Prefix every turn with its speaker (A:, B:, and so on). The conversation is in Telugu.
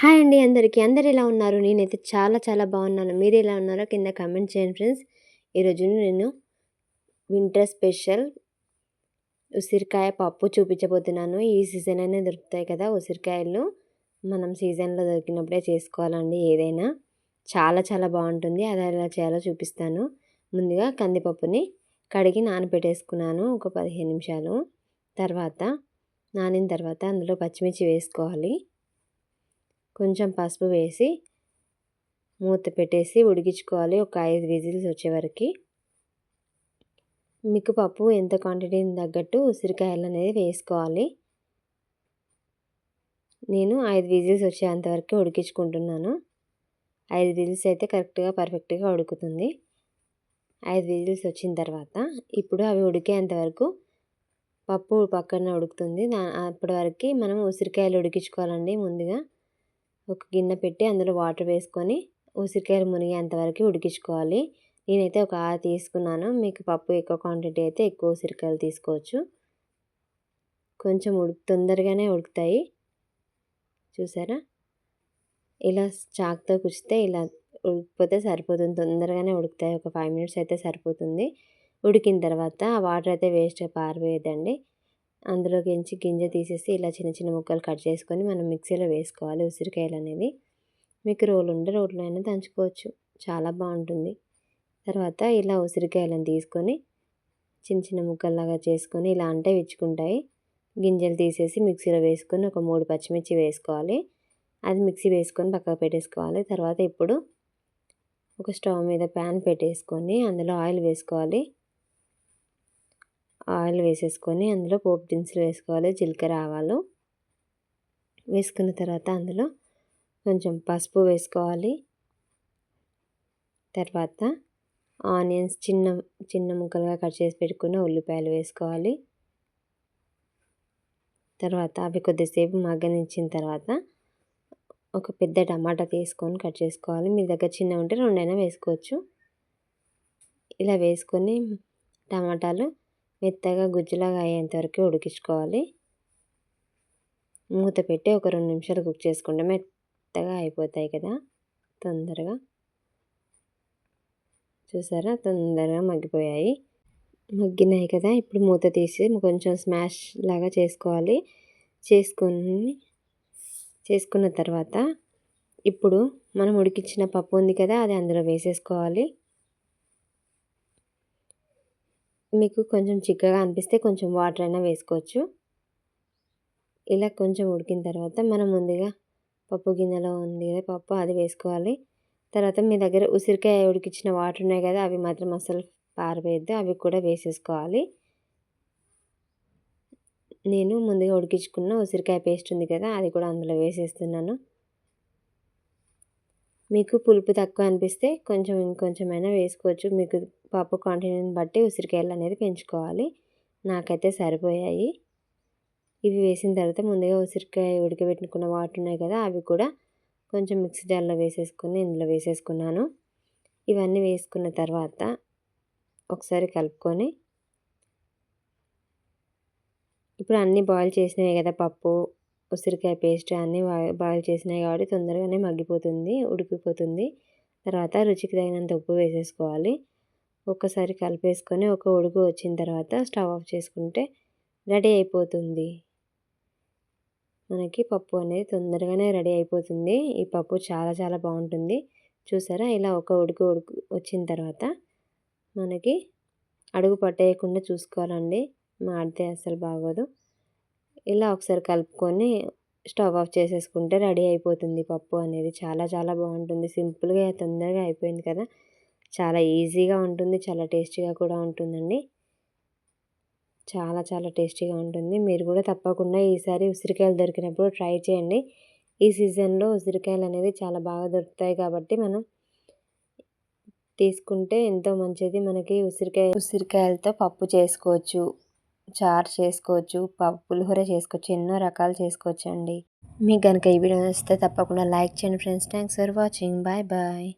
A: హాయ్ అండి అందరికీ. అందరు ఎలా ఉన్నారు? నేనైతే చాలా చాలా బాగున్నాను. మీరు ఎలా ఉన్నారో కింద కమెంట్ చేయండి ఫ్రెండ్స్. ఈరోజు నేను వింటర్ స్పెషల్ ఉసిరికాయ పప్పు చూపించబోతున్నాను. ఈ సీజన్ అయినా దొరుకుతాయి కదా ఉసిరికాయలు. మనం సీజన్లో దొరికినప్పుడే చేసుకోవాలండి ఏదైనా. చాలా చాలా బాగుంటుంది. అది ఎలా చేయాలో చూపిస్తాను. ముందుగా కందిపప్పుని కడిగి నానబెట్టేసుకున్నాను ఒక పదిహేను నిమిషాలు. తర్వాత నానిన తర్వాత అందులో పచ్చిమిర్చి వేసుకోవాలి. కొంచెం పసుపు వేసి మూత పెట్టేసి ఉడికించుకోవాలి. ఒక ఐదు విజిల్స్ వచ్చే వరకు. మీకు పప్పు ఎంత క్వాంటిటీని తగ్గట్టు ఉసిరికాయలు అనేది వేసుకోవాలి. నేను ఐదు విజిల్స్ వచ్చేంతవరకు ఉడికించుకుంటున్నాను. ఐదు విజిల్స్ అయితే కరెక్ట్గా పర్ఫెక్ట్గా ఉడుకుతుంది. ఐదు విజిల్స్ వచ్చిన తర్వాత ఇప్పుడు అవి ఉడికేంత వరకు పప్పు పక్కన ఉడుకుతుంది. అప్పటి వరకు మనం ఉసిరికాయలు ఉడికించుకోవాలండి ముందుగా. ఒక గిన్నె పెట్టి అందులో వాటర్ వేసుకొని ఉసిరికాయలు మునిగేంతవరకు ఉడికించుకోవాలి. నేనైతే ఒక ఆరు తీసుకున్నాను. మీకు పప్పు ఎక్కువ క్వాంటిటీ అయితే ఎక్కువ ఉసిరికాయలు తీసుకోవచ్చు. కొంచెం ఉడుకు తొందరగానే ఉడుకుతాయి. చూసారా? ఇలా చాక్తో కుచ్చితే ఇలా ఉడికిపోతే సరిపోతుంది. తొందరగానే ఉడుకుతాయి. ఒక ఫైవ్ మినిట్స్ అయితే సరిపోతుంది. ఉడికిన తర్వాత ఆ వాటర్ అయితే వేస్ట్ పారిపోయేదండి అందులోకి నుంచి గింజ తీసేసి ఇలా చిన్న చిన్న ముక్కలు కట్ చేసుకొని మనం మిక్సీలో వేసుకోవాలి ఉసిరికాయలు అనేది మీకు రోలు ఉంటే రోట్లో అయినా దంచుకోవచ్చు. చాలా బాగుంటుంది. తర్వాత ఇలా ఉసిరికాయలను తీసుకొని చిన్న చిన్న ముక్కల్లాగా చేసుకొని ఇలా అంటే విచ్చుకుంటాయి. గింజలు తీసేసి మిక్సీలో వేసుకొని ఒక మూడు పచ్చిమిర్చి వేసుకోవాలి. అది మిక్సీ వేసుకొని పక్కకు పెట్టేసుకోవాలి. తర్వాత ఇప్పుడు ఒక స్టవ్ మీద ప్యాన్ పెట్టేసుకొని అందులో ఆయిల్ వేసుకోవాలి. ఆయిల్ వేసేసుకొని అందులో పోపు దినుసులు వేసుకోవాలి జీలకర్ర ఆవాలు వేసుకున్న తర్వాత అందులో కొంచెం పసుపు వేసుకోవాలి. తర్వాత ఆనియన్స్ చిన్న చిన్న ముక్కలుగా కట్ చేసి పెట్టుకున్న ఉల్లిపాయలు వేసుకోవాలి. తర్వాత అవి కొద్దిసేపు మగ్గనిచ్చిన తర్వాత ఒక పెద్ద టమాటా తీసుకొని కట్ చేసుకోవాలి. మీ దగ్గర చిన్న ఉంటే రెండైనా వేసుకోవచ్చు. ఇలా వేసుకొని టమాటాలు మెత్తగా గుజ్జులాగా అయ్యేంతవరకు ఉడికించుకోవాలి. మూత పెట్టి ఒక రెండు నిమిషాలు కుక్ చేసుకుంటే మెత్తగా అయిపోతాయి కదా తొందరగా. చూసారా? తొందరగా మగ్గిపోయాయి. మగ్గినాయి కదా? ఇప్పుడు మూత తీసి కొంచెం స్మాష్ లాగా చేసుకోవాలి. చేసుకొని చేసుకున్న తర్వాత ఇప్పుడు మనం ఉడికించిన పప్పు ఉంది కదా అది అందులో వేసేసుకోవాలి. మీకు కొంచెం చిక్కగా అనిపిస్తే కొంచెం వాటర్ అయినా వేసుకోవచ్చు. ఇలా కొంచెం ఉడికిన తర్వాత మనం ముందుగా పప్పు గిన్నెలో ఉంది కదా పప్పు అది వేసుకోవాలి. తర్వాత మీ దగ్గర ఉసిరికాయ ఉడికించిన వాటర్ ఉన్నాయి కదా అవి మాత్రం అసలు పారవేయద్దు అవి కూడా వేసేసుకోవాలి. నేను ముందుగా ఉడికించుకున్న ఉసిరికాయ పేస్ట్ ఉంది కదా అది కూడా అందులో వేసేస్తున్నాను. మీకు పులుపు తక్కువ అనిపిస్తే కొంచెం ఇంకొంచెమైనా వేసుకోవచ్చు. మీకు పప్పు క్వాంటిటీని బట్టి ఉసిరికాయలు అనేది పెంచుకోవాలి. నాకైతే సరిపోయాయి. ఇవి వేసిన తర్వాత ముందుగా ఉసిరికాయ ఉడకబెట్టుకున్న వాటర్ ఉన్నాయి కదా అవి కూడా కొంచెం మిక్సీ జార్లో వేసేసుకుని ఇందులో వేసేసుకున్నాను. ఇవన్నీ వేసుకున్న తర్వాత ఒకసారి కలుపుకొని ఇప్పుడు అన్నీ బాయిల్ చేసినవి కదా పప్పు ఉసిరికాయ పేస్ట్ అన్నీ బాయిల్ చేసినాయి కాబట్టి తొందరగానే మగ్గిపోతుంది ఉడికిపోతుంది. తర్వాత రుచికి తగినంత ఉప్పు వేసేసుకోవాలి. ఒక్కసారి కలిపేసుకొని ఒక ఉడుకు వచ్చిన తర్వాత స్టవ్ ఆఫ్ చేసుకుంటే రెడీ అయిపోతుంది. మనకి పప్పు అనేది తొందరగానే రెడీ అయిపోతుంది. ఈ పప్పు చాలా చాలా బాగుంటుంది. చూసారా? ఇలా ఒక ఉడుకు ఉడుకు వచ్చిన తర్వాత మనకి అడుగు పట్టేయకుండా చూసుకోవాలండి. మాడితే అసలు బాగోదు. ఇలా ఒకసారి కలుపుకొని స్టవ్ ఆఫ్ చేసేసుకుంటే రెడీ అయిపోతుంది పప్పు అనేది. చాలా చాలా బాగుంటుంది. సింపుల్గా తొందరగా అయిపోయింది కదా. చాలా ఈజీగా ఉంటుంది. చాలా టేస్టీగా కూడా ఉంటుందండి. చాలా చాలా టేస్టీగా ఉంటుంది. మీరు కూడా తప్పకుండా ఈసారి ఉసిరికాయలు దొరికినప్పుడు ట్రై చేయండి. ఈ సీజన్లో ఉసిరికాయలు అనేది చాలా బాగా దొరుకుతాయి కాబట్టి మనం తీసుకుంటే ఎంతో మంచిది. మనకి ఉసిరికాయ ఉసిరికాయలతో పప్పు చేసుకోవచ్చు. చారు చేసుకోవచ్చు పులిహోర చేసుకోవచ్చు ఎన్నో రకాలు చేసుకోవచ్చు అండి మీకు కనుక ఈ వీడియో వస్తే తప్పకుండా లైక్ చేయండి friends. Thanks for watching. Bye bye.